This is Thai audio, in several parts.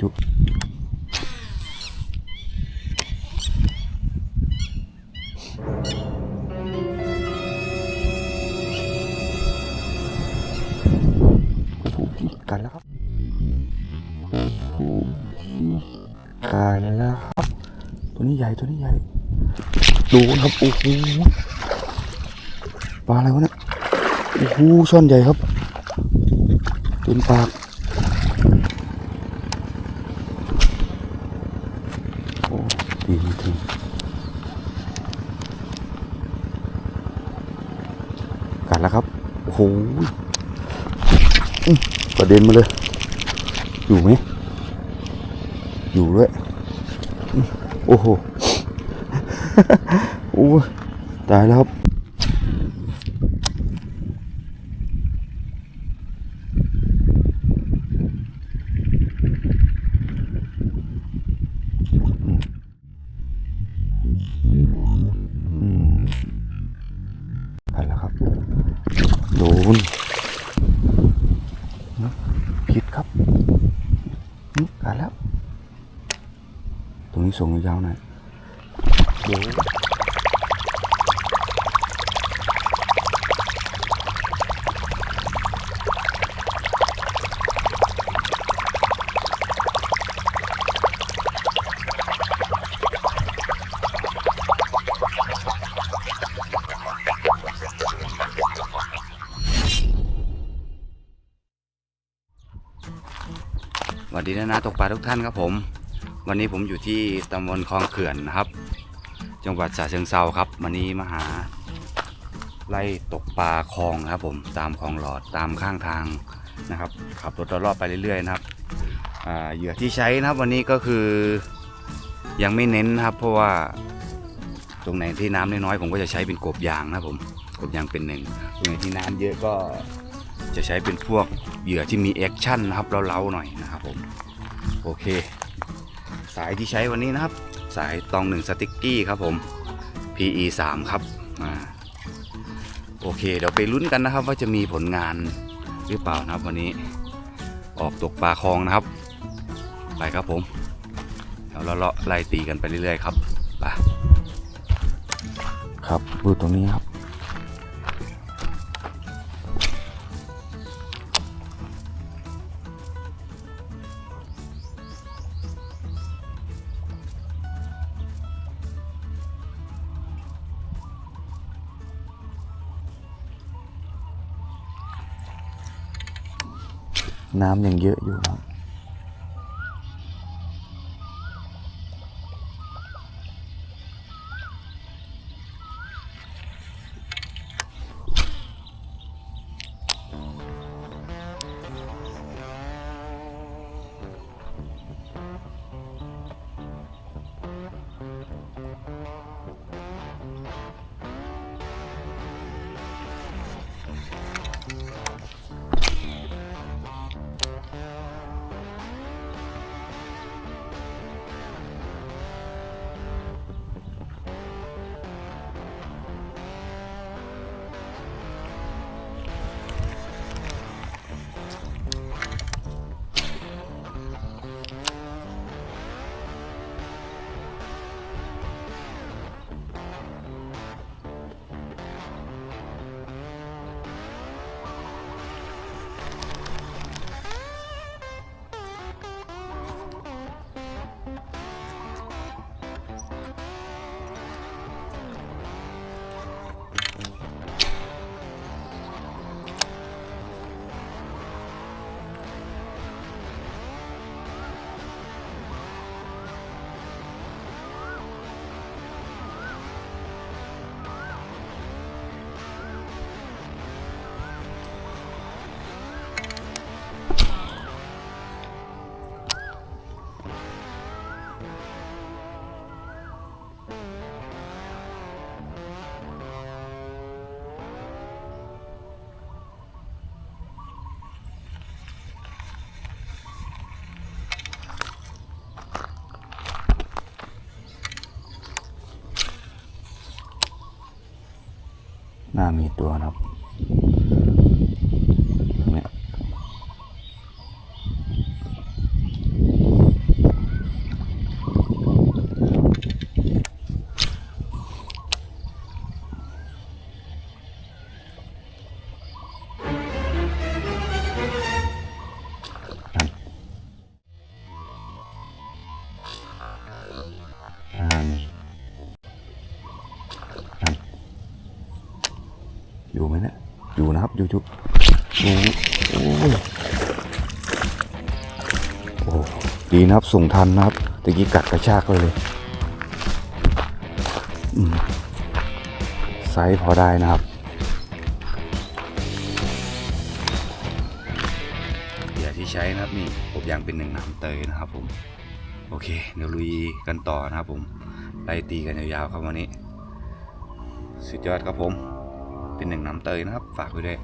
อยู่ไหมเนี่ยนะครับอยู่อยู่โอ้โหกันแล้วครับกันแล้วครับ ตัวนี้ใหญ่ตัวนี้ใหญ่ดูครับโอ้โหปลาอะไรวะเนี่ยโอ้โหช่อนใหญ่ครับเต็มปากโอ้ ดีจริงกัดแล้วครับ โอ้โหอื้อกระเด็นมาเลย อยู่ไหม อยู่ด้วย โอ้โห โอ้ตายแล้วครับ ดีนะนะตกปลาทุกท่านครับผม วันนี้ผมอยู่ที่ตำบลคลองเขื่อนนะครับ จังหวัดฉะเชิงเซาครับวันนี้มาหา ไล่ตกปลาคลองนะครับผมตามคลองหลอดตามข้างทางนะครับขับรถรอบๆไปเรื่อยๆนะครับเหยื่อที่ใช้นะครับวันนี้ก็คือยังไม่เน้นนะครับ เพราะว่าตรงไหนที่น้ำน้อยๆผมก็จะใช้เป็นกบยางนะครับผมกบยางเป็นหนึ่งตรงไหนที่น้ำเยอะก็จะใช้เป็นพวกเหยื่อที่มีแอคชั่นนะครับเล้าๆหน่อย โอเค สายที่ใช้วันนี้นะครับ สายตองหนึ่งสติ๊กกี้ครับผม PE 3ครับอ่าโอเค เดี๋ยวไปลุ้นกันนะครับ ว่าจะมีผลงานหรือเปล่านะครับวันนี้ออกตกปลาคลองนะครับ ไปครับผมเดี๋ยวเราเลาะไล่ตีกันไปเรื่อยๆครับไปครับดูตรงนี้ครับ น้ำยังเยอะอยู่ครับ น้ามีตัวนะครับ ดูดูโอ้โอ้ยโอ้ดีนะครับส่งทันนะครับตะกี้กัดกระชากเลยไซส์พอได้นะครับเหยื่อที่ใช้นะครับนี่ผมยางเป็นหนึ่งน้ำเตยนะครับผม โอเค เดี๋ยวลุยกันต่อนะครับผมไล่ตีกันยาวๆครับวันนี้ สุดยอดครับผม เป็นหนึ่งน้ำเตยนะครับ ฝากไว้ด้วย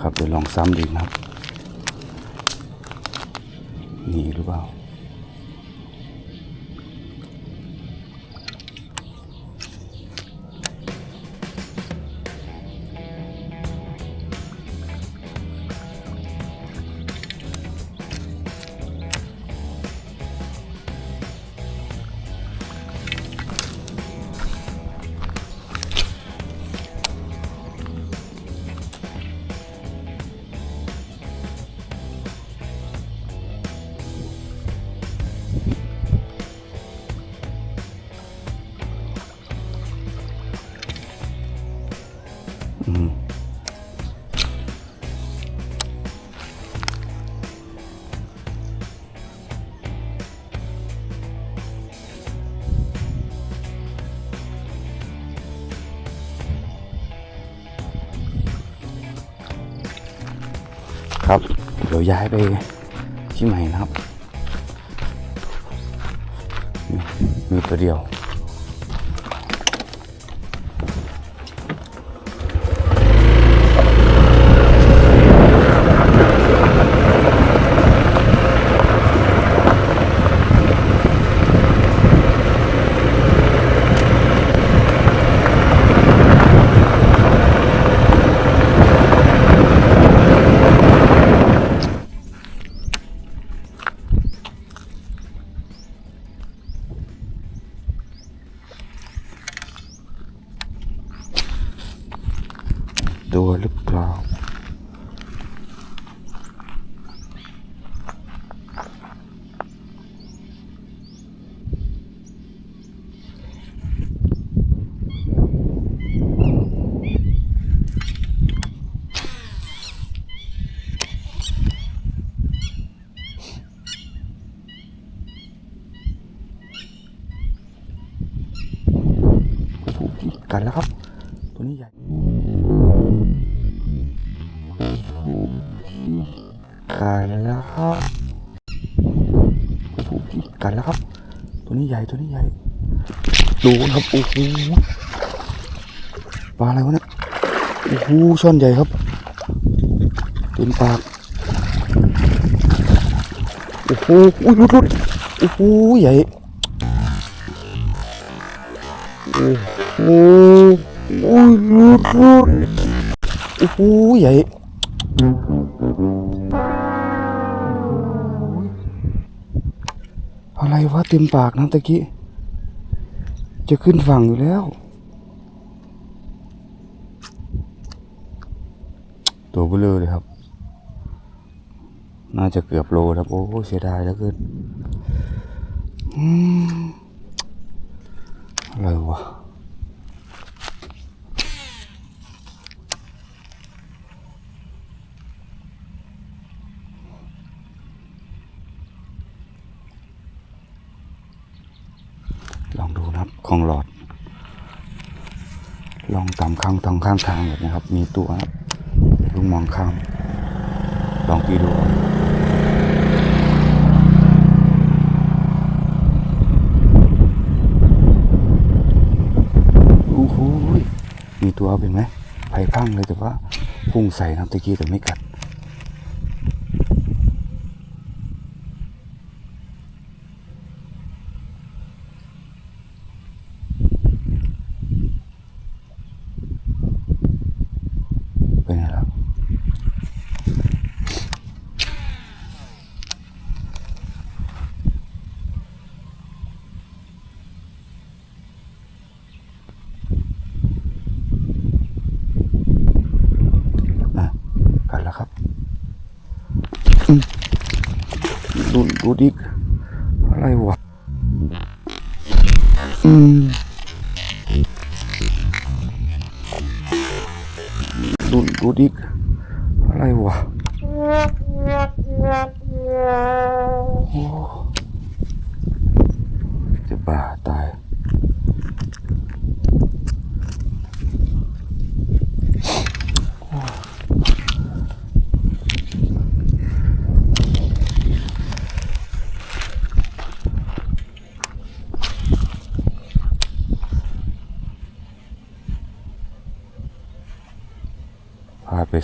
ครับเดี๋ยวลองซ้ำดีนะครับ นี่หรือเปล่า ยวย้ายไปที่ใหม่นะครับ มีมีตัวเดียว ตัว กันแล้วครับกันแล้วครับ ตัวนี้ใหญ่ตัวนี้ใหญ่ดูนะครับโอ้โหปลาอะไรวะเนี่ยโอ้โหช่อนใหญ่ครับเต็มปากโอ้โหอุ้ยรุดรุดโอ้โหใหญ่โอ้โหอุ้ยรุดรุดโอ้โหใหญ่ อะไรวะเต็มปากนะตะกี้ จะขึ้นฝั่งอยู่แล้ว ตัวเบลอเลยครับ น่าจะเกือบโลครับ โอ้เสียดายแล้วเกินอืมอะไรวะ ลองดูนะครับของหลอด ลองตามข้างทางข้างทางแบบนะครับ มีตัวครับลุงมองข้าม ลองตีดูโอ้โหมีตัวเป็นไหมไผ่พังเลยแต่ว่าพุ่งใส่นะตะกี้แต่ไม่กัด เป็นไงล่ะนะกันแล้วครับอืม ดูดอีก อะไรวะ อืมอดูดอีก อะไรวะโอ้จะบาดไป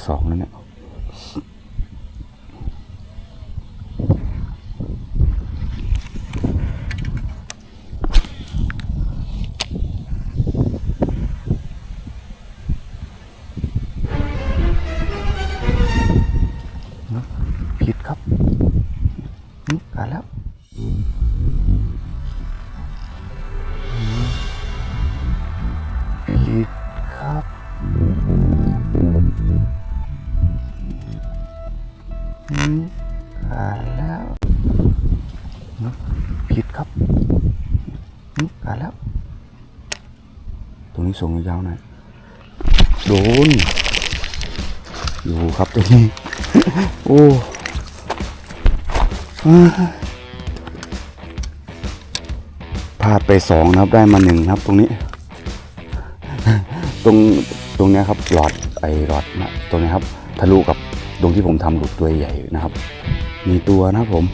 สองแล้วเนี่ย อืมอ่านแล้ว ตรงนี้ส่งยาวหน่อย โดน อยู่ครับตรงนี้ โอ้พลาดไปสองนะครับ ได้มาหนึ่งครับ ตรงนี้ ตรงตรงนี้ครับ หลอดไอหลอดนะตรงนี้ครับ ทะลุกับตรงที่ผมทำหลุดตัวใหญ่นะครับ มีตัวนะครับผม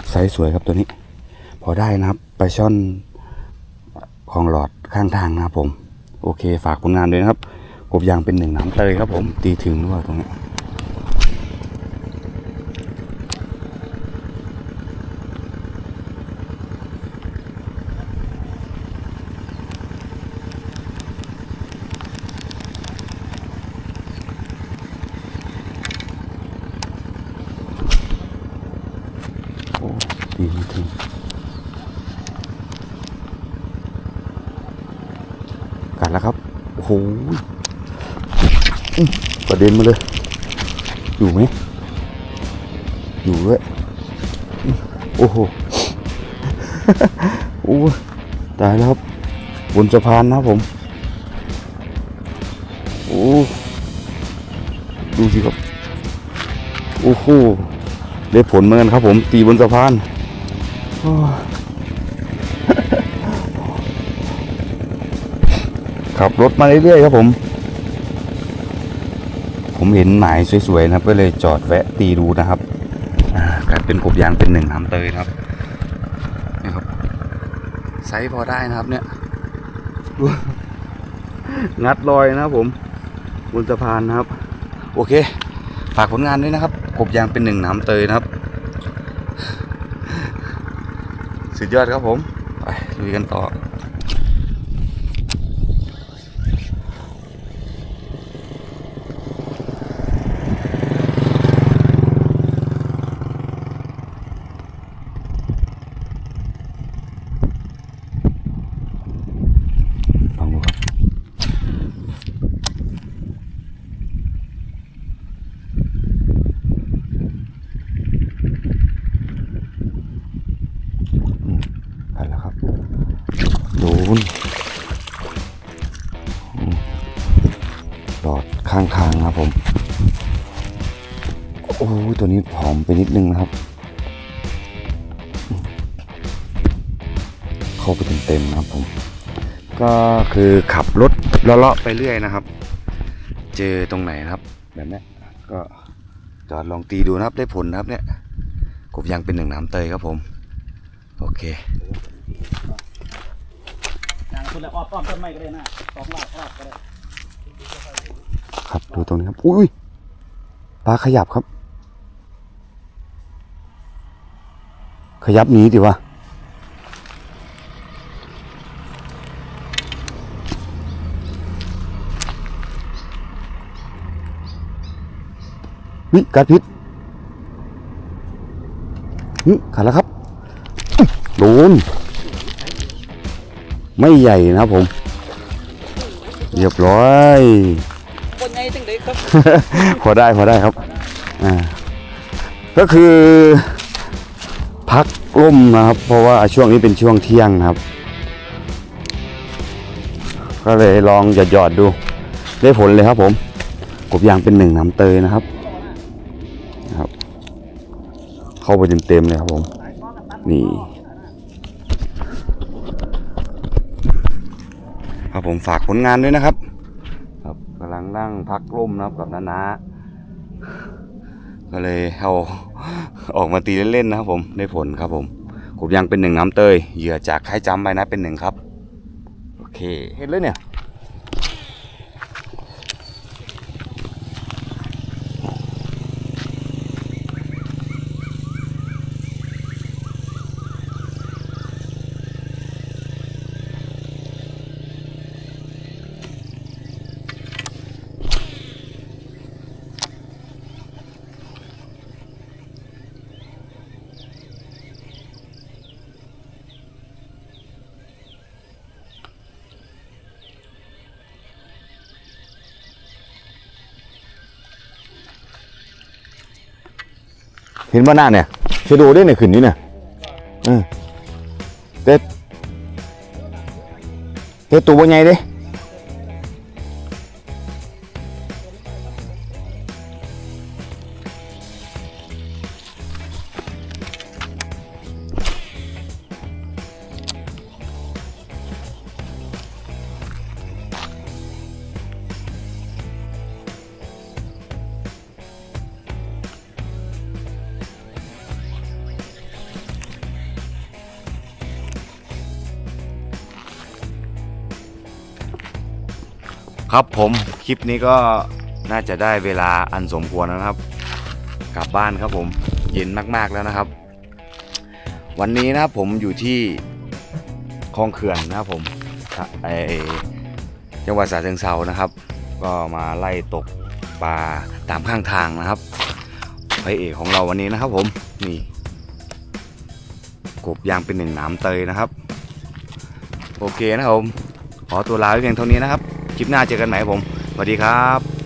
ครับไซส์สวยครับตัวนี้ พอได้นะครับไปลาช่อนของหลอดข้างทางนะครับผม โอเคฝากผลงานด้วยนะครับกบยางเป็นหนึ่งน้ำเตยครับผมตีถึงด้วยตรงนี้ โอ้ตีไม่ถึงกัดแล้วครับ โอ้โหอื้อกระเด็นมาเลย อยู่ไหม อยู่ด้วยโอ้โหโอ้ตายแล้วครับ บนสะพานนะครับผม โอ้ดูสิครับ โอ้โหได้ผลเหมือนกันครับผม ตีบนสะพาน ขับรถมาเรื่อยๆครับผม ผมเห็นหมายสวยๆนะครับ ก็เลยจอดแวะตีดูนะครับกลายเป็นกบยางเป็นหนึ่งน้ำเตยนะครับนี่ครับไซส์พอได้นะครับเนี่ยงัดลอยนะครับผมบนสะพานนะครับ โอเค ฝากผลงานด้วยนะครับกบยางเป็นหนึ่งน้ำเตยนะครับ สุดยอดครับผม ไปลุยกันต่อ เข้าไปเต็มๆนะครับผม ก็คือขับรถเลาะๆไปเรื่อยนะครับ เจอตรงไหนนะครับ แบบเนี้ยก็จอดลองตีดูนะครับได้ผลนะครับเนี่ยกบยางเป็นหนึ่งน้ำเตยครับผม โอเคอย่างคุณแล้วอ้อมอ้อมต้นไม้ก็ได้นะสองรอบรอบก็ได้ครับดูตรงนี้ครับ อุ้ยปลาขยับครับ ขยับหนีดิวะ วิกัดพิษนี่ขาดแล้วครับโดนไม่ใหญ่นะครับผม เรียบร้อยบนไงถึงได้ครับ พอได้พอได้ครับ อ่า ก็คือพักร่มนะครับ เพราะว่าช่วงนี้เป็นช่วงเที่ยงนะครับ ก็เลยลองหยอดหยอดๆดู ได้ผลเลยครับผม กบยางเป็นหนึ่งน้ำเตยนะครับนะครับ เข้าไปเต็มๆเลยครับผม นี่ ครับผมฝากผลงานด้วยนะครับ ครับกำลังนั่งพักร่มนะครับกับน้านาก็เลยเอาออกมาตีเล่นๆนะครับผมได้ผลครับผมกบยางเป็นหนึ่งน้ำเตยเหยื่อจากค่ายจำไปนะเป็นหนึ่งครับ โอเค เห็นเลยเนี่ย เห็นว่าหน้าเนี่ยเชโดูได้เนี่ยขึ้นนี่เนี่ยเออแต่แต่ตัวว่าไงเด้ ครับผมคลิปนี้ก็น่าจะได้เวลาอันสมควรแล้วนะครับ กลับบ้านครับผมเย็นมากๆแล้วนะครับ วันนี้นะครับผมอยู่ที่คลองเขื่อนนะครับผมไอจังหวัดสระเชิงเซานะครับ ก็มาไล่ตกปลาตามข้างทางนะครับพระเอกของเราวันนี้นะครับผมนี่กบยางเป็นหนึ่งหนามเตยนะครับ โอเคนะครับผมขอตัวลาไว้เพียงเท่านี้นะครับ คลิปหน้าเจอกันใหม่ครับผมสวัสดีครับ